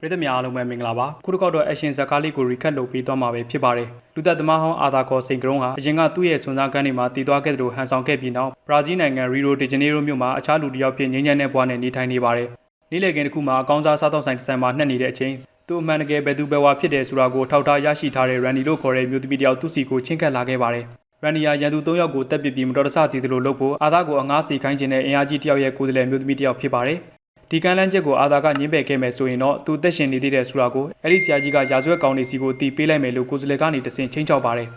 ပြည်သူများအားလုံးပဲမင်္ဂလာပါခုတစ်ခေါက်တော့ action ဇာတ်ကားလေးကို recap လုပ်ပြီးသွားမှာပဲဖြစ်ပါတယ်လူသက်သမားဟောင်းအာသာကောစိန်ကရုံးဟာအရင်ကသူ့ရဲ့စွန်စားကန်းတွေမှာတည်သွားခဲ့တယ်လို့ဟန်ဆောင်ခဲ့ပြီးနောက်ဘရာဇီးနိုင်ငံရီရိုဒီဂျနေရိုမြို့မှာအခြားလူတစ်ယောက်ဖြစ်ငြိမ်းချမ်းတဲ့ဘဝနဲ့နေထိုင်နေပါတယ်နေ့လည်ခင်းတစ်ခုမှာအကောင်းစားစားသောက်ဆိုင်တစ်ဆိုင်မှာနှက်နေတဲ့အချိန်သူ့အမှန်တကယ်ဘယ်သူဘယ်ဝါဖြစ်တယ်ဆိုတာကိုထောက်ထားရရှိထားတဲ့ရန်နီလို့ခေါ်တဲ့မျိုးသမီးတစ်ယောက်သူ့စီကိုချင်းကပ်လာခဲ့ပါတယ်ရန်နီယာရန်သူ၃ယောက်ကိုတက်ပစ်ပြီးမတော်တဆတည်တယ်လို့လုပ်ဖို့အာသာကိုအငားစီခိုင်းခြင်းနဲ့အင်အားကြီးတစ်ယောက်ရဲ့ကိုယ်စားလှယ်မျိုးသမီးတစ်ယောက်ဖြစ်ပါတယ် ဒီကမ်းလန်းချက်ကိုအာသာကညှင်းပယ်ခဲ့မယ်ဆိုရင်တော့သူတက်ရှင်နေသေးတယ်ဆိုတာကိုအဲ့ဒီဆရာကြီးကရာဇဝတ်ကောင်နေစီကိုတီးပေးလိုက်မယ်လို့ကိုယ်စားလှယ်ကနေတစင်ချင်းချောက်ပါတယ်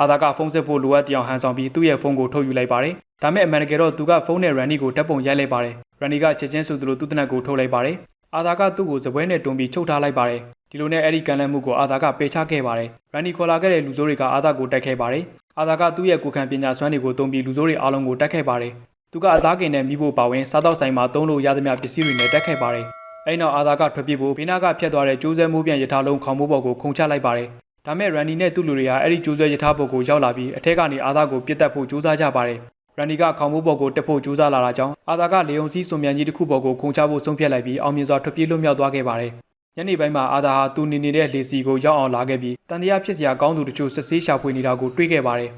အာသာကဖုန်းဆက်ဖို့လိုအပ်တဲ့အောင်ဟန်ဆောင်ပြီးသူ့ရဲ့ဖုန်းကိုထုတ်ယူလိုက်ပါတယ်ဒါမဲ့အမှန်တကယ်တော့သူကဖုန်းနဲ့ရန်နီကိုတက်ပုံရိုက်လိုက်ပါတယ်ရန်နီကချက်ချင်းဆိုသူလိုသူ့တနက်ကိုထုတ်လိုက်ပါတယ်အာသာကသူ့ကိုစပွဲနဲ့တွန်းပြီးချုပ်ထားလိုက်ပါတယ်ဒီလိုနဲ့အဲ့ဒီကန်လန့်မှုကိုအာသာကပယ်ချခဲ့ပါတယ်ရန်နီခေါ်လာခဲ့တဲ့လူဆိုးတွေကအာသာကိုတိုက်ခဲ့ပါတယ်အာသာကသူ့ရဲ့ကိုယ်ခံပညာစွမ်းတွေကိုသုံးပြီးလူဆိုးတွေအားလုံးကိုတိုက်ခဲ့ပါတယ် သူကအသားကင်နဲ့မိဖို့ပါဝင်စားတော့ဆိုင်မှာသုံးလို့ရသမျှပစ္စည်းတွေနဲ့တိုက်ခဲ့ပါတယ်အဲ့နောက်အာသာကထွက်ပြေးဖို့ဘေးနာကဖျက်သွားတဲ့ကျိုးစဲမိုးပြန်ရထားလုံးခေါင်းမိုးပေါ်ကိုခုန်ချလိုက်ပါတယ်ဒါမဲ့ရန်နီနဲ့သူ့လူတွေကအဲ့ဒီကျိုးစဲရထားပေါ်ကိုရောက်လာပြီးအထက်ကနေအာသာကိုပြစ်တက်ဖို့ကြိုးစားကြပါတယ်ရန်နီကခေါင်းမိုးပေါ်ကိုတက်ဖို့ကြိုးစားလာတာကြောင့်အာသာကလေယုံစည်းစွန်မြန်ကြီးတစ်ခုပေါ်ကိုခုန်ချဖို့ဆုံးဖြတ်လိုက်ပြီးအောင်မြင်စွာထွက်ပြေးလွတ်မြောက်သွားခဲ့ပါတယ်ညနေပိုင်းမှာအာသာဟာသူနေနေတဲ့လေစီကိုရောက်အောင်လာခဲ့ပြီးတန်တရားဖြစ်စရာကောင်းသူတို့ချို့စစ်ဆေးရှာဖွေနေတာကိုတွေ့ခဲ့ပါတယ်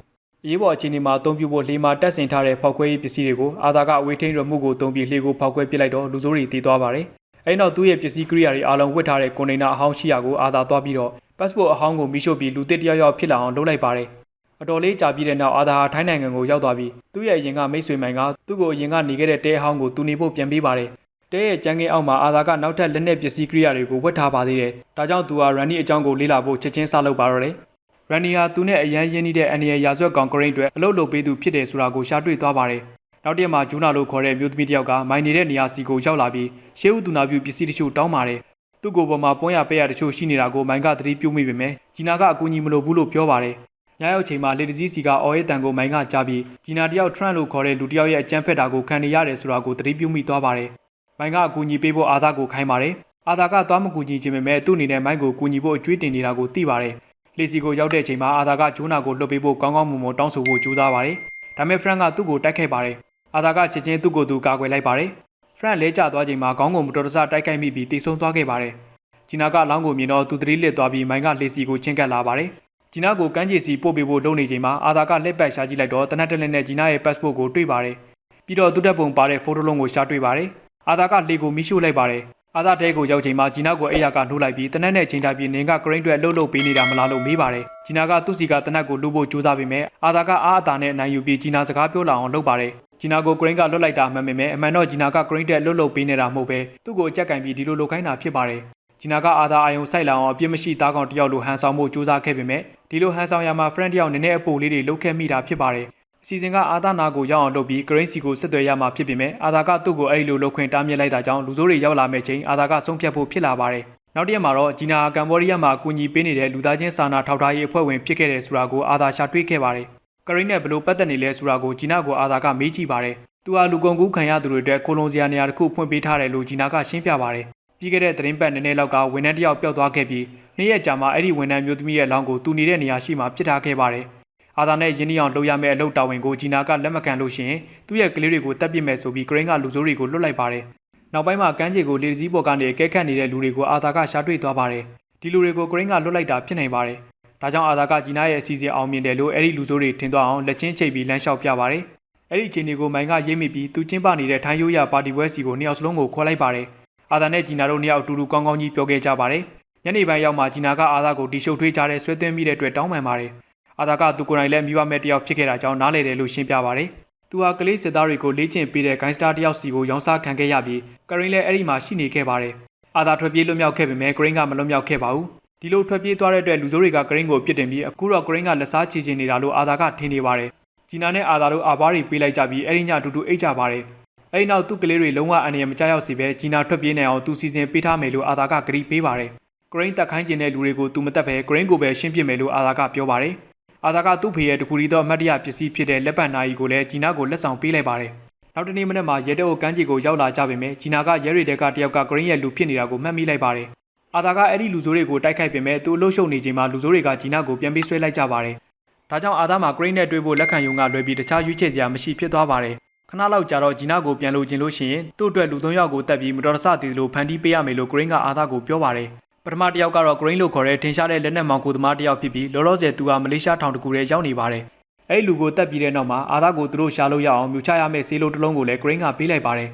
အရေးပေါ်အခြေအနေမှာအသုံးပြုဖို့လေမာတက်ဆင်ထားတဲ့ဖောက်ခွဲရေးပစ္စည်းတွေကိုအာသာကအဝေးထိန်ရမှုကိုတုံးပြီးလေကိုဖောက်ခွဲပစ်လိုက်တော့လူဆိုးတွေတည်သွားပါတယ်။အဲဒီနောက်သူ့ရဲ့ပစ္စည်းကိရိယာတွေအားလုံးဝတ်ထားတဲ့ကွန်တိန်နာအဟောင်းရှိရာကိုအာသာသွားပြီးတော့ passport အဟောင်းကိုမိရှို့ပြီးလူသစ်တယောက်ယောက်ဖြစ်လာအောင်လုပ်လိုက်ပါတယ်။အတော်လေးကြာပြီးတဲ့နောက်အာသာဟာထိုင်းနိုင်ငံကိုရောက်သွားပြီးသူ့ရဲ့အရင်ကမိတ်ဆွေမိုင်ကသူ့ကိုအရင်ကနေခဲ့တဲ့တဲအဟောင်းကိုသူနေဖို့ပြန်ပေးပါတယ်။တဲရဲ့ကြမ်းကင်းအောက်မှာအာသာကနောက်ထပ်လက်နက်ပစ္စည်းကိရိယာတွေကိုဝတ်ထားပါသေးတယ်။ဒါကြောင့်သူဟာရန်နီအကြောင်းကိုလေ့လာဖို့ချက်ချင်းစလုပ်ပါတော့တယ်။ ရန်နီယာသူနဲ့အရန်ရင်းနှီးတဲ့အန်နီယာရာဇဝတ်ကောင်ကရိန်းတွေအလုပ်လုပ်ပေးသူဖြစ်တယ်ဆိုတာကိုရှာတွေ့သွားပါတယ်။နောက်တစ်ရက်မှာဂျူနာလို့ခေါ်တဲ့မျိုးသမီးတစ်ယောက်ကမိုင်နေတဲ့နေရာစီကိုရောက်လာပြီးရှေးဦးသူနာပြုပစ္စည်းတချို့တောင်းပါတယ်။သူ့ကိုယ်ပေါ်မှာပွန်းရပဲ့ရတချို့ရှိနေတာကိုမိုင်ကသတိပြုမိပေမဲ့ဂျီနာကအကူအညီမလိုဘူးလို့ပြောပါတယ်။ညရောက်ချိန်မှာလေတစည်းစီကအော်ရဲတန်ကိုမိုင်ကကြားပြီးဂျီနာတယောက်ထရန့်လို့ခေါ်တဲ့လူတစ်ယောက်ရဲ့အကြမ်းဖက်တာကိုခံနေရတယ်ဆိုတာကိုသတိပြုမိသွားပါတယ်။မိုင်ကအကူအညီပေးဖို့အာသာကိုခိုင်းပါတယ်။အာသာကသွားမကူညီခြင်းပေမဲ့သူ့အနေနဲ့မိုင်ကိုကူညီဖို့အကျွေးတင်နေတာကိုသိပါတယ်။ လီစီကိုရောက်တဲ့ချိန်မှာအာသာကဂျိုးနာကိုလွတ်ပေးဖို့ကောင်းကောင်းမွန်မွန်တောင်းဆိုဖို့ကြိုးစားပါတယ်။ဒါပေမဲ့ဖရန့်ကသူ့ကိုတိုက်ခိုက်ပါတယ်။အာသာကချက်ချင်းသူ့ကိုယ်သူကာကွယ်လိုက်ပါတယ်။ဖရန့်လဲကျသွားချိန်မှာခေါင်းကိုမတော်တဆတိုက်ခိုက်မိပြီးတိတ်ဆုံးသွားခဲ့ပါတယ်။ဂျီနာကလောင်းကိုမြင်တော့သူသတိလစ်သွားပြီးမိုင်ကလီစီကိုချင်းကပ်လာပါတယ်။ဂျီနာကိုကမ်းခြေစီပို့ပေးဖို့လုပ်နေချိန်မှာအာသာကလက်ပတ်ရှာကြည့်လိုက်တော့တနက်တလက်နဲ့ဂျီနာရဲ့ passport ကိုတွေ့ပါတယ်။ပြီးတော့သူ့တပ်ပုံပါတဲ့ဖိုတိုလုံးကိုရှာတွေ့ပါတယ်။အာသာကလေကိုမိရှို့လိုက်ပါတယ်။ အာသာတဲကိုရောက်ချိန်မှာဂျီနာကိုအိယာကနှိုးလိုက်ပြီးတနက်နဲ့ချိန်ထားပြီးနင်ကကရိန်းတွေလှုပ်လှုပ်ပေးနေတာမလားလို့မေးပါတယ်ဂျီနာကသူ့စီကတနက်ကိုလူဖို့ကြိုးစားပေမဲ့အာသာကအားအသာနဲ့နိုင်ယူပြီးဂျီနာစကားပြောလာအောင်လုပ်ပါတယ်ဂျီနာကိုကရိန်းကလွတ်လိုက်တာမှန်ပေမဲ့အမှန်တော့ဂျီနာကကရိန်းတဲ့လှုပ်လှုပ်ပေးနေတာမဟုတ်ပဲသူ့ကိုကြက်ကင်ပြီးဒီလိုလုပ်ခိုင်းတာဖြစ်ပါတယ်ဂျီနာကအာသာအာယုံစိုက်လာအောင်အပြစ်မရှိသားကောင်တယောက်လိုဟန်ဆောင်ဖို့ကြိုးစားခဲ့ပေမဲ့ဒီလိုဟန်ဆောင်ရမှာ friend တယောက်နည်းနည်းအပိုလေးတွေလှုပ်ခဲ့မိတာဖြစ်ပါတယ်အ စီအစဉ်ကအာသာနာကိုရောက်အောင်လုပ်ပြီးဂရိန်းစီကိုဆက်သွယ်ရမှာဖြစ်ပေမဲ့အာသာကသူ့ကိုအဲ့ဒီလိုလှုပ်ခွင့်တားမြစ်လိုက်တာကြောင့်လူဆိုးတွေရောက်လာမဲ့ချိန်အာသာကဆုံးဖြတ်ဖို့ဖြစ်လာပါတယ်။နောက်တစ်ရက်မှာတော့ဂျီနာကမ်ဘောဒီးယားမှာအကူအညီပေးနေတဲ့လူသားချင်းစာနာထောက်ထားရေးအဖွဲ့ဝင်ဖြစ်ခဲ့တဲ့ဆိုတာကိုအာသာရှာတွေ့ခဲ့ပါတယ်။ဂရိန်းနဲ့ဘလို့ပတ်သက်နေလဲဆိုတာကိုဂျီနာကိုအာသာကမေးကြည့်ပါတယ်။သူဟာလူကုန်ကူးခံရသူတွေအတွက်ကိုလုံစရာနေရာတစ်ခုဖွင့်ပေးထားတယ်လို့ဂျီနာကရှင်းပြပါတယ်။ပြီးခဲ့တဲ့သတင်းပတ်နည်းနည်းလောက်ကဝန်ထမ်းတစ်ယောက်ပျောက်သွားခဲ့ပြီးနေ့ရက်ကြာမှအဲ့ဒီဝန်ထမ်းမျိုးသမီးရဲ့အလောင်းကိုသူနေတဲ့နေရာရှိမှပစ်ထားခဲ့ပါတယ်။ အာသာနဲ့ယင်းနီအောင်လုပ်ရမယ့်အလုပ်တာဝန်ကိုဂျီနာကလက်မခံလို့ရှိရင်သူ့ရဲ့ကလေးတွေကိုတပ်ပစ်မယ်ဆိုပြီးဂရင်းကလူဆိုးတွေကိုလွတ်လိုက်ပါတယ်။နောက်ပိုင်းမှာကမ်းခြေကိုလေစည်းပေါ်ကနေကဲခတ်နေတဲ့လူတွေကိုအာသာကရှာတွေ့သွားပါတယ်။ဒီလူတွေကိုဂရင်းကလွတ်လိုက်တာဖြစ်နိုင်ပါတယ်။ဒါကြောင့်အာသာကဂျီနာရဲ့အစီအစဉ်အောင်မြင်တယ်လို့အဲ့ဒီလူဆိုးတွေထင်သွားအောင်လက်ချင်းချိတ်ပြီးလမ်းလျှောက်ပြပါတယ်။အဲ့ဒီအချိန်တွေကိုမိုင်ကရိပ်မိပြီးသူကျင်းပနေတဲ့ထိုင်းရိုးရပါတီပွဲစီကိုနှစ်ယောက်စလုံးကိုခေါ်လိုက်ပါတယ်။အာသာနဲ့ဂျီနာတို့နှစ်ယောက်အတူတူကောင်းကောင်းကြီးပြောခဲ့ကြပါတယ်။ညနေပိုင်းရောက်မှဂျီနာကအာသာကိုဒီရှုပ်ထွေးကြတဲ့ဆွဲသွင်းမိတဲ့အတွက်တောင်းပန်ပါတယ်။ အာသာကသူကိုယ်တိုင်လည်းမိဘမဲ့တယောက်ဖြစ်ခဲ့တာကြောင့်နားလေတယ်လို့ရှင်းပြပါတယ်။သူဟာကလေးစစ်သားတွေကိုလေ့ကျင့်ပေးတဲ့ဂိုင်းစတာတယောက်စီကိုရောင်းစားခံခဲ့ရပြီးကရင်လည်းအဲ့ဒီမှာရှိနေခဲ့ပါတယ်။အာသာထွက်ပြေးလွတ်မြောက်ခဲ့ပေမဲ့ဂရင်းကမလွတ်မြောက်ခဲ့ပါဘူး။ဒီလိုထွက်ပြေးသွားတဲ့အတွက်လူဆိုးတွေကဂရင်းကိုပြစ်တင်ပြီးအခုတော့ဂရင်းကလက်စားချေချင်နေတာလို့အာသာကထင်နေပါတယ်။ဂျီနာနဲ့အာသာတို့အာဘားတွေပေးလိုက်ကြပြီးအဲ့ဒီညအတူတူအိတ်ကြပါတယ်။အဲ့ဒီနောက်သူ့ကလေးတွေလုံးဝအန္တရာယ်မကြောက်ရောက်စေပဲဂျီနာထွက်ပြေးနိုင်အောင်သူစီစဉ်ပေးထားမယ်လို့အာသာကဂရီးပေးပါတယ်။ဂရင်းတက်ခိုင်းကျင်တဲ့လူတွေကိုသူမတက်ပဲဂရင်းကိုပဲရှင်းပြမယ်လို့အာသာကပြောပါတယ်။ အာသာကသူ့ဖေရဲ့တကူရီသောအမတ်တရပစ္စည်းဖြစ်တဲ့လက်ပတ်နာရီကိုလည်းဂျီနာကိုလက်ဆောင်ပေးလိုက်ပါတယ်။နောက်တနေ့မနက်မှာရဲတဲအိုကမ်းခြေကိုရောက်လာကြပေမဲ့ဂျီနာကရဲရီတဲကတယောက်ကဂရင်းရဲ့လူဖြစ်နေတာကိုမှတ်မိလိုက်ပါတယ်။အာသာကအဲ့ဒီလူဆိုးတွေကိုတိုက်ခိုက်ပေမဲ့သူ့အလို့ရှုပ်နေချိန်မှာလူဆိုးတွေကဂျီနာကိုပြန်ပေးဆွဲလိုက်ကြပါတယ်။ဒါကြောင့်အာသာမှာဂရင်းနဲ့တွေ့ဖို့လက်ခံယုံကလွယ်ပြီးတခြားရွေးချယ်စရာမရှိဖြစ်သွားပါတယ်ခဏလောက်ကြာတော့ဂျီနာကိုပြန်လို့ကျင်လို့ရှိရင်သူ့အတွက်လူသုံးယောက်ကိုတက်ပြီးမတော်တဆတည်လို့ဖန်တီးပေးရမယ်လို့ဂရင်းကအာသာကိုပြောပါတယ် ပထမတစ်ယောက်ကတော့ဂရင်းလို့ခေါ်တဲ့ထင်ရှားတဲ့လက်နက်မောင်ကိုသမားတစ်ယောက်ဖြစ်ပြီးလောလောဆယ်သူဟာမလေးရှားထောင်တစ်ခုထဲရောက်နေပါတယ်အဲ့လူကိုတက်ပြီးတဲ့နောက်မှာအာသာကိုသူတို့ရှာလို့ရအောင်မြူချရမယ့်ဆေးလိုတစ်လုံးကိုလည်းဂရင်းကပေးလိုက်ပါတယ်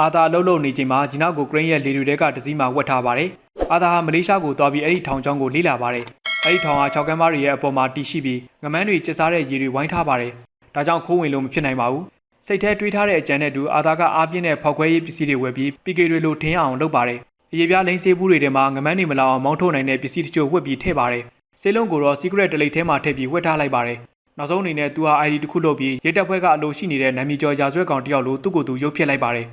အာသာအလုပ်လုပ်နေချိန်မှာဂျီနာကိုဂရင်းရဲ့လေတွေကတစည်းမှာဝတ်ထားပါတယ်အာသာဟာမလေးရှားကိုသွားပြီးအဲ့ဒီထောင်ချောင်းကိုလေ့လာပါတယ်အဲ့ဒီထောင်ဟာ6ကမ်းမတွေရဲ့အပေါ်မှာတည်ရှိပြီးငမန်းတွေကျစ်စားတဲ့ရေတွေဝိုင်းထားပါတယ်ဒါကြောင့်ခိုးဝင်လို့မဖြစ်နိုင်ပါဘူးစိတ်ထဲတွေးထားတဲ့အကြံနဲ့တူအာသာကအားပြင်းတဲ့ဖောက်ခွဲရေးပစ္စည်းတွေဝယ်ပြီးပီကေတွေလိုထင်းအောင်လုပ်ပါတယ် အရေးပြားလိမ့်စေးဘူးတွေထဲမှာငမန်းတွေမလောက်အောင်မောင်းထုတ်နိုင်တဲ့ပစ္စည်းတချို့ဝတ်ပြီးထည့်ပါတယ်ဆေးလုံးကိုတော့ secret တလိပ်ထဲမှာထည့်ပြီးဝတ်ထားလိုက်ပါတယ်နောက်ဆုံးအနေနဲ့သူဟာ ID တစ်ခုလုပ်ပြီးရဲတပ်ဖွဲ့ကအလိုရှိနေတဲ့နာမည်ကျော်ရာဇဝတ်ကောင်တယောက်လိုသူ့ကိုယ်သူရုပ်ဖြစ်လိုက်ပါတယ်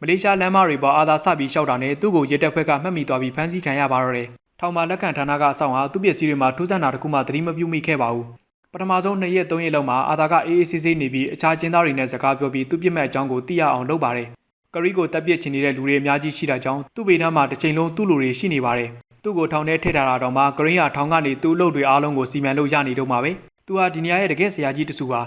မလေးရှားလမ်းမတွေပေါ်အာသာဆပြီးရှောက်တာနဲ့သူ့ကိုရဲတပ်ဖွဲ့ကမှတ်မိသွားပြီးဖမ်းဆီးခံရပါတော့တယ်ထောင်မှာလက်ခံဌာနကအဆောင်ဟာသူ့ပစ္စည်းတွေမှာထူးဆန်းတာတခုမှသတိမပြုမိခဲ့ပါဘူးပထမဆုံး2ရက်3ရက်လောက်မှာအာသာကအေးအေးဆေးဆေးနေပြီးအခြားကျင်းသားတွေနဲ့စကားပြောပြီးသူ့ပြစ်မဲ့အကြောင်းကိုသိရအောင်လုပ်ပါတယ် ကရီကိုတပ်ပစ်ချင်နေတဲ့လူတွေအများကြီးရှိတာကြောင့်သူ့ဘေးနားမှာတစ်ချိန်လုံးသူ့လူတွေရှိနေပါတယ်သူ့ကိုထောင်ထဲထည့်ထားတာတော့မှကရင်ကထောင်ကနေသူ့အလုပ်တွေအားလုံးကိုစီမံလို့ရနေတော့မှာပဲသူဟာဒီနေရာရဲ့တကယ်ဆရာကြီးတစုပါ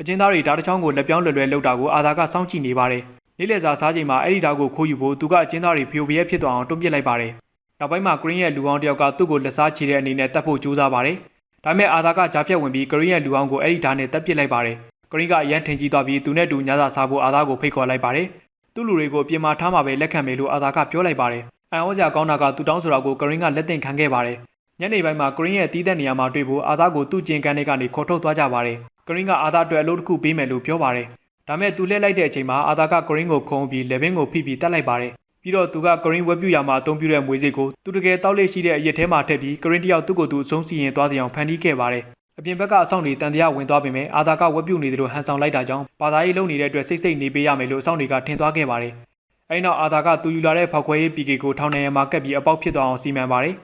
အကျဉ်းသားတွေဓာတ်တစ်ချောင်းကိုလက်ပြောင်းလွယ်လွယ်လှုပ်တာကိုအာသာကစောင့်ကြည့်နေပါတယ်နေ့လည်စာစားချိန်မှာအဲ့ဒီဓာတ်ကိုခိုးယူဖို့သူကအကျဉ်းသားတွေဖျို့ဖျဲဖြစ်သွားအောင်တွန်းပစ်လိုက်ပါတယ်နောက်ပိုင်းမှာကရင်ရဲ့လူအောင်တယောက်ကသူ့ကိုလက်စားချီတဲ့အနေနဲ့တတ်ဖို့ကြိုးစားပါတယ်ဒါပေမဲ့အာသာကကြားဖြတ်ဝင်ပြီးကရင်ရဲ့လူအောင်ကိုအဲ့ဒီဓာတ်နဲ့တက်ပစ်လိုက်ပါတယ်ကရင်ကအရန်ထင်ကြီးသွားပြီးသူနဲ့တူညစာစားဖို့အာသာကိုဖိတ်ခေါ်လိုက်ပါတယ် သူ့လူတွေကိုပြင်မာထားမှာပဲလက်ခံမယ်လို့အာသာကပြောလိုက်ပါတယ်အန်ဩစရာကောင်းတာကသူတောင်းဆိုတာကိုကရင်ကလက်သင့်ခံခဲ့ပါတယ်ညနေပိုင်းမှာကရင်ရဲ့တီးတဲ့နေရာမှာတွေ့ဖို့အာသာကိုသူ့ကျင်ကန်တွေကနေခေါ်ထုတ်သွားကြပါတယ်ကရင်ကအာသာအတွက်အလုပ်တစ်ခုပေးမယ်လို့ပြောပါတယ်ဒါမဲ့သူလှည့်လိုက်တဲ့အချိန်မှာအာသာကကရင်ကိုခုံပြီးလေဘင်းကိုဖိပြီးတတ်လိုက်ပါတယ်ပြီးတော့သူကကရင်ဝက်ပြူရမှာအသုံးပြုတဲ့မွေးစိတ်ကိုသူတကယ်တောက်လက်ရှိတဲ့အရက်ထဲမှာထည့်ပြီးကရင်တယောက်သူ့ကိုယ်သူအဆုံးစီရင်သွားတဲ့အောင်ဖန်တီးခဲ့ပါတယ် အပြင်ဘက်ကအဆောင်တွေတန်တရားဝင်သွားပေမဲ့အာသာကဝက်ပြူနေတယ်လို့ဟန်ဆောင်လိုက်တာကြောင့်ဘာသာရေးလုပ်နေတဲ့အတွက်စိတ်စိတ်နေပေးရမယ်လို့အဆောင်တွေကထင်သွားခဲ့ပါတယ်အဲဒီနောက်အာသာကသူယူလာတဲ့ဖောက်ခွဲရေးပီကေကိုထောင်နေရမှာကပ်ပြီးအပေါက်ဖြစ်သွားအောင်စီမံပါတယ်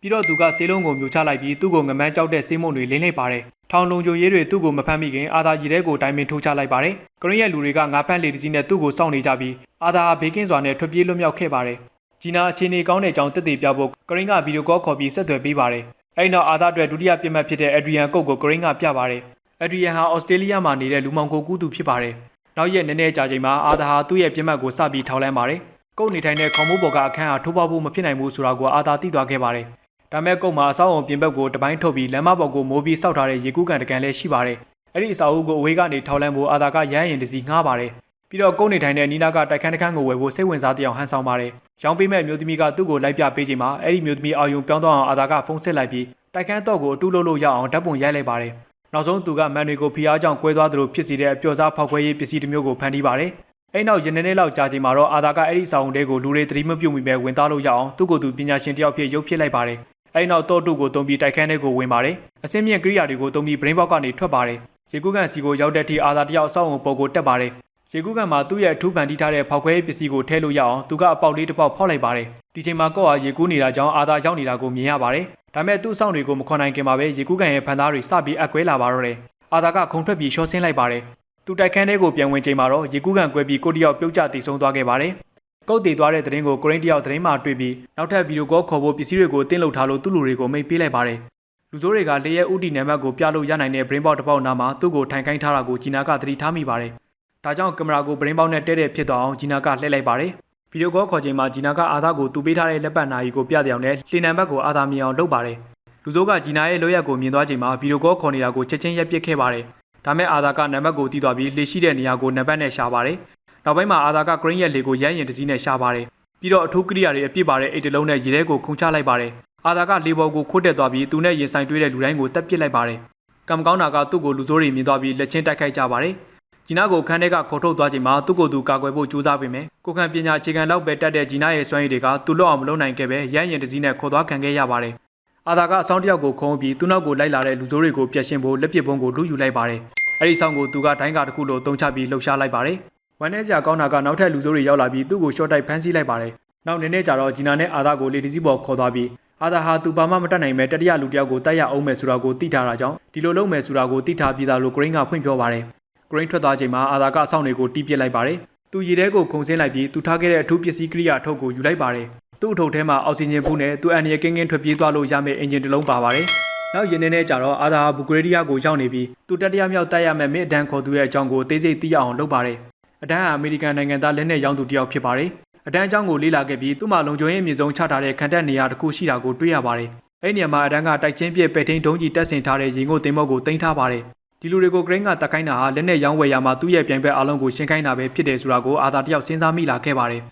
ပြီးတော့သူကဆေးလုံးကိုမြူချလိုက်ပြီးသူ့ကိုငမန်းကြောက်တဲ့ဆေးမုံတွေလိမ့်လိုက်ပါတယ်ထောင်လုံချိုရေးတွေသူ့ကိုမဖမ်းမိခင်အာသာကြီးတဲ့ကိုတိုင်ပင်ထိုးချလိုက်ပါတယ်ကရင်ရဲ့လူတွေကငါးဖမ်းလေတကြီးနဲ့သူ့ကိုစောင့်နေကြပြီးအာသာဘေးကင်းစွာနဲ့ထွက်ပြေးလွတ်မြောက်ခဲ့ပါတယ်ဂျီနာအခြေအနေကောင်းတဲ့အကြောင်းတက်တည်ပြဖို့ကရင်ကဗီဒီယိုကောခေါ်ပြီးဆက်သွယ်ပေးပါတယ် အဲဒီနောက်အာသာအတွက်ဒုတိယပြစ်မှတ်ဖြစ်တဲ့အက်ဒရီယန်ကုတ်ကိုကရင်ကပြပါတယ်အက်ဒရီယန်ဟာဩစတြေးလျမှာနေတဲ့လူမောင်ကိုကူးသူဖြစ်ပါတယ်နောက်ရက်နည်းနည်းကြာချိန်မှာအာသာဟာသူ့ရဲ့ပြစ်မှတ်ကိုစပြီးထောက်လှမ်းပါတယ်ကုတ်နေထိုင်တဲ့ခေါမိုးဘော်ကအခန်းဟာထိုးပေါက်ဖို့မဖြစ်နိုင်ဘူးဆိုတာကိုအာသာသိသွားခဲ့ပါတယ်ဒါမဲ့ကုတ်မှာအဆောက်အုံပြင်ဘက်ကိုတပိုင်းထုတ်ပြီးလမ်းမပေါ်ကိုမိုးပြီးစောက်ထားတဲ့ရေကူးကန်တကန်လည်းရှိပါတယ်အဲ့ဒီအဆောက်အဦကိုအဝေးကနေထောက်လှမ်းဖို့အာသာကရမ်းရင်တစီငှားပါတယ် ပြီးတော့ကုန်းနေထိုင်တဲ့နီနာကတိုက်ခန်းတစ်ခန်းကိုဝယ်ဖို့စိတ်ဝင်စားတဲ့အောင်ဟန်ဆောင်ပါတယ်။ရောင်းပေးမဲ့မျိုးသမီးကသူ့ကိုလိုက်ပြပေးချိန်မှာအဲ့ဒီမျိုးသမီးအာယုံပြောင်းသွားအောင်အာသာကဖုန်းဆက်လိုက်ပြီးတိုက်ခန်းတော့ကိုအတူလို့လို့ရအောင်ဓာတ်ပုံရိုက်လိုက်ပါတယ်။နောက်ဆုံးသူကမန်တွေကိုဖိအားကြောင့်ကွဲသွားသလိုဖြစ်စေတဲ့အပျော်စားဖောက်ခွဲရေးပစ္စည်းတစ်မျိုးကိုဖန်တီးပါတယ်။အဲ့နောက်ရင်းနေနေလောက်ကြာချိန်မှာတော့အာသာကအဲ့ဒီဆောင်တဲကိုလူတွေသတိမပြုမိပဲဝင်သားလို့ရအောင်သူ့ကိုယ်သူပညာရှင်တယောက်ဖြစ်ရုပ်ဖြစ်လိုက်ပါတယ်။အဲ့နောက်တော့တုကိုတုံးပြီးတိုက်ခန်းထဲကိုဝင်ပါတယ်။အစင်းမြင့်ကိရိယာတွေကိုတုံးပြီး brain box ကနေထွက်ပါတယ်။ရေကူးကန်စီကိုရောက်တဲ့ထိအာသာတယောက်အဆောက်အုံပေါ်ကိုတက်ပါတယ်။ ရေကူးကန်မှာသူ့ရဲ့အထူးဖန်တီးထားတဲ့ဖောက်ခွဲရေးပစ္စည်းကိုထည့်လို့ရအောင်သူကအပေါက်လေးတစ်ပေါက်ဖောက်လိုက်ပါတယ်။ဒီချိန်မှာကော့ဟာရေကူးနေတာကြောင့်အာသာရောက်နေတာကိုမြင်ရပါတယ်။ဒါမဲ့သူ့အဆောင်တွေကိုမခွန်နိုင်ခင်မှာပဲရေကူးကန်ရဲ့ဖန်သားတွေစပြီးအကွဲလာပါတော့တယ်။အာသာကခုံထွက်ပြီးရှော့ဆင်းလိုက်ပါတယ်။သူတိုက်ခန်းထဲကိုပြန်ဝင်ချိန်မှာတော့ရေကူးကန်ကွဲပြီးကိုတယောက်ပြုတ်ကျတည်ဆုံးသွားခဲ့ပါတယ်။ကုတ်တည်သွားတဲ့သတင်းကိုကိုရင်းတယောက်သတင်းမှတွေ့ပြီးနောက်ထပ်ဗီဒီယိုကောခေါ်ဖို့ပစ္စည်းတွေကိုတင်လုပ်ထားလို့သူ့လူတွေကိုမိတ်ပေးလိုက်ပါတယ်။လူစိုးတွေကလေရဲဥတီနံပါတ်ကိုပြလို့ရနိုင်တဲ့ brain box တစ်ပေါက်နာမှာသူ့ကိုထိုင်ခိုင်းထားတာကိုဂျီနာကသတိထားမိပါတယ်။ ဒါကြောင့်ကင်မရာကို brain box နဲ့တဲတဲ့ဖြစ်သွားအောင်ဂျီနာကလှည့်လိုက်ပါတယ်။ဗီဒီယိုကောခေါ်ချိန်မှာဂျီနာကအာသာကိုသူပေးထားတဲ့လက်ပတ်နာရီကိုပြတဲ့အောင်နဲ့လှေနံပါတ်ကိုအာသာမြင်အောင်လုပ်ပါတယ်။လူစိုးကဂျီနာရဲ့လွှဲရက်ကိုမြင်သွားချိန်မှာဗီဒီယိုကောခေါ်နေတာကိုချက်ချင်းရက်ပစ်ခဲ့ပါတယ်။ဒါမဲ့အာသာကနံပါတ်ကိုတီးသွားပြီးလှေရှိတဲ့နေရာကိုနံပါတ်နဲ့ရှာပါတယ်။နောက်ပိုင်းမှာအာသာက green ရဲ့လေကိုရမ်းရင်တစည်းနဲ့ရှာပါတယ်။ပြီးတော့အထူးကိရိယာတွေအပြစ်ပါတဲ့အိတ်တလုံးနဲ့ရေထဲကိုခုန်ချလိုက်ပါတယ်။အာသာကလေပေါ်ကိုခိုးတက်သွားပြီးသူနဲ့ရင်ဆိုင်တွေ့တဲ့လူတိုင်းကိုတပ်ပစ်လိုက်ပါတယ်။ကံမကောင်းတာကသူ့ကိုလူစိုးတွေမြင်သွားပြီးလက်ချင်းတိုက်ခိုက်ကြပါတယ်။ ဂျီနာကိုခန်းထဲကခေါ်ထုတ်သွားချိန်မှာသူ့ကိုယ်သူကာကွယ်ဖို့ကြိုးစားပေမဲ့ကိုခံပညာအခြေခံလောက်ပဲတက်တဲ့ဂျီနာရဲ့စွမ်းရည်တွေကသူ့လောက်အောင်မလုပ်နိုင်ခဲ့ပဲရမ်းရင်တစည်းနဲ့ခေါ်သွားခံခဲ့ရပါတယ်။အာသာကအဆောင်တယောက်ကိုခုံပြီးသူ့နောက်ကိုလိုက်လာတဲ့လူစိုးတွေကိုပြက်ရှင်းဖို့လက်ပစ်ပုံးကိုလူယူလိုက်ပါတယ်။အဲဒီဆောင်ကိုသူကဒိုင်းကာတစ်ခုလိုတုံချပြီးလှုပ်ရှားလိုက်ပါတယ်။ဝမ်းထဲစရာကောင်းတာကနောက်ထပ်လူစိုးတွေရောက်လာပြီးသူ့ကိုရှော့တိုက်ဖမ်းဆီးလိုက်ပါတယ်။နောက်နည်းနည်းကြာတော့ဂျီနာနဲ့အာသာကိုလေဒီစီပေါ်ခေါ်သွားပြီးအာသာဟာသူဘာမှမတတ်နိုင်ပဲတတိယလူတစ်ယောက်ကိုတိုက်ရအောင်မယ်ဆိုတာကိုသိထားတာကြောင့်ဒီလိုလုပ်မယ်ဆိုတာကိုသိထားပြီးသားလို့ဂရင်းကဖွင့်ပြောပါတယ်။ ဂရင်းထွက်သွားချိန်မှာအာသာကအဆောင်တွေကိုတီးပစ်လိုက်ပါတယ်။သူရေထဲကိုခုန်ဆင်းလိုက်ပြီးသူထားခဲ့တဲ့အထူးပစ္စည်းကိရိယာထုတ်ကိုယူလိုက်ပါတယ်။သူ့အထုပ်ထဲမှာအောက်ဆီဂျင်ဘူးနဲ့သူ့အန်ရီကင်းကင်းထွက်ပြေးသွားလို့ရမယ့်အင်ဂျင်တစ်လုံးပါပါတယ်။နောက်ရင်းနေနေကြတော့အာသာဟာဘူဂရေရီယာကိုရောက်နေပြီးသူတတိယမြောက်တိုက်ရမယ့်မင်းအဒန်ခေါ်သူရဲ့အကြောင်းကိုအသေးစိတ်သိရအောင်လုပ်ပါတယ်။အတန်းဟာအမေရိကန်နိုင်ငံသားလက်နက်ရောင်းသူတစ်ယောက်ဖြစ်ပါတယ်အတန်းအကြောင်းကိုလေ့လာခဲ့ပြီးသူ့မှာလုံခြုံရေးအမြင့်ဆုံးချထားတဲ့ခံတပ်နေရာတစ်ခုရှိတာကိုတွေ့ရပါတယ်အဲ့ဒီနေရာမှာအတန်းကတိုက်ချင်းပြစ်ပဲ့ထိန်ဒုံးကြီးတက်ဆင်ထားတဲ့ရေငုတ်သင်္ဘောကိုတင်ထားပါတယ် ဒီလူတွေကိုဂရင်းကတက်ခိုင်းတာဟာလက်နက်ရောင်းဝယ်ရမှာသူ့ရဲ့ပြိုင်ဘက်အလုံးကိုရှင်းခိုင်းတာပဲဖြစ်တယ်ဆိုတာကိုအာသာတယောက်စဉ်းစားမိလာခဲ့ပါတယ်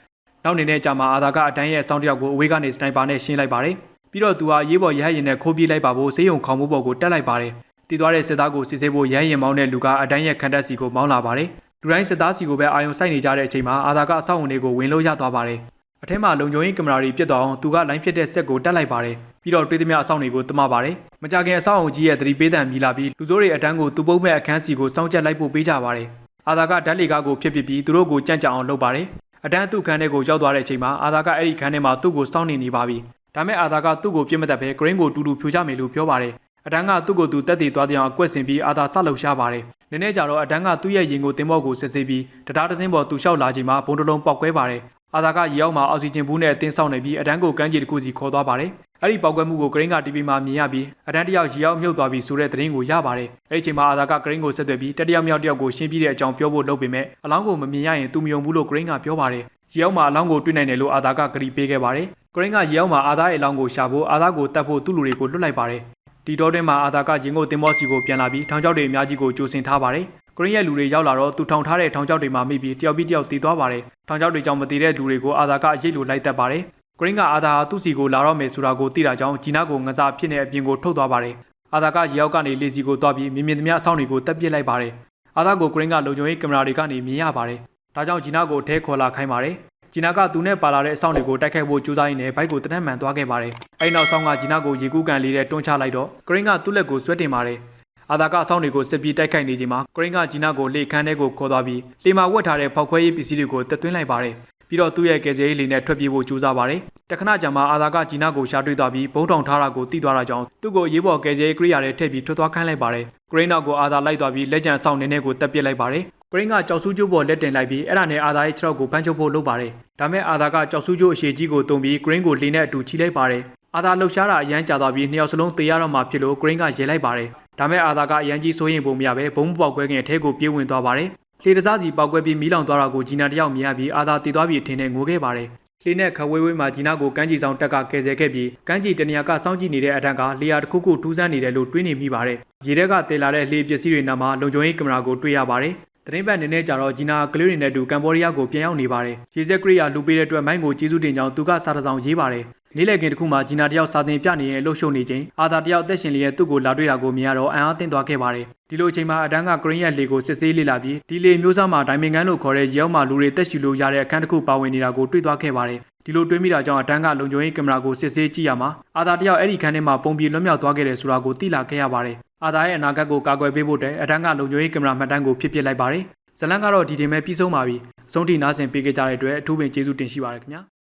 နောက်နေနဲ့ကြာမှာအာသာကအတန်းရဲ့စောင်းတယောက်ကိုအဝေးကနေစနိုက်ပါနဲ့ရှင်းလိုက်ပါတယ်ပြီးတော့သူဟာရေးပေါ်ရဟတ်ရင်နဲ့ခိုးပြေးလိုက်ပါဖို့ဆေးရုံခေါင်မှုပေါ်ကိုတက်လိုက်ပါတယ်တည်သွားတဲ့စစ်သားကိုစစ်ဆေးဖို့ရဟတ်ရင်မောင်းတဲ့လူကအတန်းရဲ့ခံတပ်စီကိုမောင်းလာပါတယ်လူတိုင်းစစ်သားစီကိုပဲအာယုံစိုက်နေကြတဲ့အချိန်မှာအာသာကအဆောက်အုံတွေကိုဝင်လို့ရသွားပါတယ်အထက်မှာလုံခြုံရေးကင်မရာတွေပြတ်သွားအောင်သူကလိုင်းဖြစ်တဲ့စက်ကိုတက်လိုက်ပါတယ် ပြီးတော့တွေးသမျှအဆောင်တွေကိုတမပါတယ်မကြခင်အဆောင်အုံကြီးရဲ့သတိပေးတံမြည်လာပြီးလူစိုးတွေအတန်းကိုသူပုတ်မဲ့အခန်းစီကိုစောင့်ကြက်လိုက်ဖို့ပေးကြပါတယ်အာသာကဓာတ်လေကားကိုဖြစ်ဖြစ်ပြီးသူတို့ကိုကြန့်ကြအောင်လုပ်ပါတယ်အတန်းသူ့ခန်းထဲကိုရောက်သွားတဲ့အချိန်မှာအာသာကအဲ့ဒီခန်းထဲမှာသူ့ကိုစောင့်နေနေပါပြီဒါမဲ့အာသာကသူ့ကိုပြစ်မတတ်ပဲဂရင်းကိုတူတူဖြိုချမယ်လို့ပြောပါတယ်အတန်းကသူ့ကိုသူတက်တည်သွားတဲ့အောင်အကွက်ဆင်ပြီးအာသာဆက်လှုပ်ရှားပါတယ်နည်းနည်းကြာတော့အတန်းကသူ့ရဲ့ရင်ကိုတင်ဘော့ကိုစစ်ဆေးပြီးတရားတစင်းပေါ်သူလျှောက်လာချိန်မှာဘုံတလုံးပောက်ကွဲပါတယ်အာသာကရေအောက်မှာအောက်ဆီဂျင်ဘူးနဲ့အတင်းဆောက်နေပြီးအတန်းကိုကမ်းခြေတစ်ခုစီခေါ်သွားပါတယ် အဲ့ဒီပောက်ကွဲမှုကိုဂရင်းက TV မှာမြင်ရပြီးအတန်းတယောက်ရေအောက်မြုပ်သွားပြီးဆိုတဲ့သတင်းကိုရပါတယ်အဲ့ဒီချိန်မှာအာသာကဂရင်းကိုဆက်သွယ်ပြီးတတိယမြောက်တယောက်ကိုရှင်းပြတဲ့အကြောင်းပြောဖို့လုပ်ပေမဲ့အလောင်းကိုမမြင်ရရင်သူမယုံဘူးလို့ဂရင်းကပြောပါတယ်ရေအောက်မှာအလောင်းကိုတွေ့နိုင်တယ်လို့အာသာကဂရီပေးခဲ့ပါတယ်ဂရင်းကရေအောက်မှာအာသာရဲ့အလောင်းကိုရှာဖို့အာသာကိုတတ်ဖို့သူ့လူတွေကိုလွတ်လိုက်ပါတယ်ဒီတော့တွင်မှာအာသာကရင်ကိုတင်မော့စီကိုပြန်လာပြီးထောင်ချောက်တွေအများကြီးကိုကြိုဆင်ထားပါတယ်ဂရင်းရဲ့လူတွေရောက်လာတော့သူထောင်ထားတဲ့ထောင်ချောက်တွေမှာမိပြီးတယောက်ပြီးတယောက်တည်သွားပါတယ်ထောင်ချောက်တွေကြောင့်မတည်တဲ့လူတွေကိုအာသာကအရေးလိုလိုက်တတ်ပါတယ် ဂရင်းကအာသာဟာသူ့စီကိုလာတော့မယ်ဆိုတာကိုသိတာကြောင့်ဂျီနာကိုငစားဖြစ်နေအပြင်ကိုထုတ်သွားပါတယ်အာသာကရေအောက်ကနေလေစီကိုတွားပြီးမြင်မြင်သမျှအဆောင်တွေကိုတက်ပစ်လိုက်ပါတယ်အာသာကိုဂရင်းကလုံခြုံရေးကင်မရာတွေကနေမြင်ရပါတယ်ဒါကြောင့်ဂျီနာကိုအထဲခေါ်လာခိုင်းပါတယ်ဂျီနာကသူနဲ့ပါလာတဲ့အဆောင်တွေကိုတိုက်ခိုက်ဖို့ကြိုးစားရင်းနဲ့ဘိုက်ကိုတနက်မှန်သွားခဲ့ပါတယ်။အဲဒီနောက်ဆောင်ကဂျီနာကိုရေကူးကန်လေးနဲ့တွန်းချလိုက်တော့ဂရင်းကသူ့လက်ကိုဆွဲတင်ပါတယ်။အာသာကအဆောင်တွေကိုစစ်ပြီးတိုက်ခိုက်နေချိန်မှာဂရင်းကဂျီနာကိုလေခန်းထဲကိုခေါ်သွားပြီးလေမာဝတ်ထားတဲ့ဖောက်ခွဲရေးပစ္စည်းတွေကိုတက်သွင်းလိုက်ပါတယ်။ ပြီးတော့သူ့ရဲ့ကယ်ဆယ်ရေးလေနဲ့ထွက်ပြေးဖို့ကြိုးစားပါတယ်။တခဏကြာမှအာသာကဂျီနာကိုရှာတွေ့သွားပြီးဘုံထောင်ထားတာကိုတိသွားတာကြောင့်သူ့ကိုရေးပေါ်ကယ်ဆယ်ရေးကိရိယာတွေထည့်ပြီးထွက်သွားခိုင်းလိုက်ပါတယ်။ဂရင်းနောက်ကိုအာသာလိုက်သွားပြီးလက်ကျန်ဆောင်နေနဲ့ကိုတက်ပစ်လိုက်ပါတယ်။ဂရင်းကကြောက်ဆူးကျိုးပေါ်လက်တင်လိုက်ပြီးအဲ့ဒါနဲ့အာသာရဲ့ခြေထောက်ကိုဖမ်းချုပ်ဖို့လုပ်ပါတယ်။ဒါမဲ့အာသာကကြောက်ဆူးကျိုးအရှိကြီးကိုတုံပြီးဂရင်းကိုလေနဲ့အတူချီလိုက်ပါတယ်။အာသာလှုပ်ရှားတာအရန်ကြာသွားပြီးနှစ်ယောက်စလုံးတေးရတော့မှဖြစ်လို့ဂရင်းကရေလိုက်ပါတယ်။ဒါမဲ့အာသာကအရန်ကြီးစိုးရင်ပုံမရပဲဘုံပေါက်ကွဲခင်အထဲကိုပြေးဝင်သွားပါတယ်။ လေတစားစီပေါက်ကွဲပြီးမီးလောင်သွားတာကိုဂျီနာတယောက်မြင်ရပြီးအာသာတည်သွားပြီးအထင်နဲ့ငိုခဲ့ပါတယ်။လေနဲ့ခဝဲဝဲမှာဂျီနာကိုကမ်းခြေဆောင်တက်ကကယ်ဆယ်ခဲ့ပြီးကမ်းခြေတနေရာကစောင့်ကြည့်နေတဲ့အထက်ကလေယာတစ်ခုခုထူးဆန်းနေတယ်လို့တွေးနေမိပါတယ်။ရေထဲကတည်လာတဲ့လေပစ္စည်းတွေနာမှာလုံခြုံရေးကင်မရာကိုတွေ့ရပါတယ်။သတင်းပတ်နေနဲ့ကြတော့ဂျီနာကလေးတွေနဲ့အတူကမ်ဘောဒီးယားကိုပြန်ရောက်နေပါတယ်။ရေစက်ကရိယာလူပေးတဲ့အတွက်မိုင်းကိုကျေးဇူးတင်ကြောင်းသူကစာတစောင်ရေးပါတယ်။ နေ့လည်ခင်းတစ်ခုမှာဂျီနာတယောက်စာသင်ပြနေရင်လှုပ်ရှုပ်နေချိန်အာသာတယောက်အသက်ရှင်လျက်သူ့ကိုလာတွေ့တာကိုမြင်ရတော့အံ့အားသင့်သွားခဲ့ပါတယ်။ဒီလိုအချိန်မှာအတန်းကဂရင်းရဲ့လေကိုစစ်ဆေးလေ့လာပြီးဒီလေမျိုးစားမှာဒိုင်မင်ကန်လို့ခေါ်တဲ့ရေအောက်မှာလူတွေတက်ရှူလို့ရတဲ့အခန်းတစ်ခုပါဝင်နေတာကိုတွေ့သွားခဲ့ပါတယ်။ဒီလိုတွေးမိတာကြောင့်အတန်းကလုံခြုံရေးကင်မရာကိုစစ်ဆေးကြည့်ရမှာအာသာတယောက်အဲ့ဒီခန်းထဲမှာပုံပြေလွတ်မြောက်သွားခဲ့တယ်ဆိုတာကိုသိလာခဲ့ရပါတယ်။အာသာရဲ့အနာဂတ်ကိုကာကွယ်ပေးဖို့တဲ့အတန်းကလုံခြုံရေးကင်မရာမှတ်တမ်းကိုဖြစ်ပစ်လိုက်ပါတယ်။ဇလန်ကတော့ဒီတင်မဲ့ပြီးဆုံးပါပြီ။အဆုံးထိနားဆင်ပေးကြတဲ့အတွက်အထူးပင်ကျေးဇူးတင်ရှိပါတယ်ခင်ဗျာ။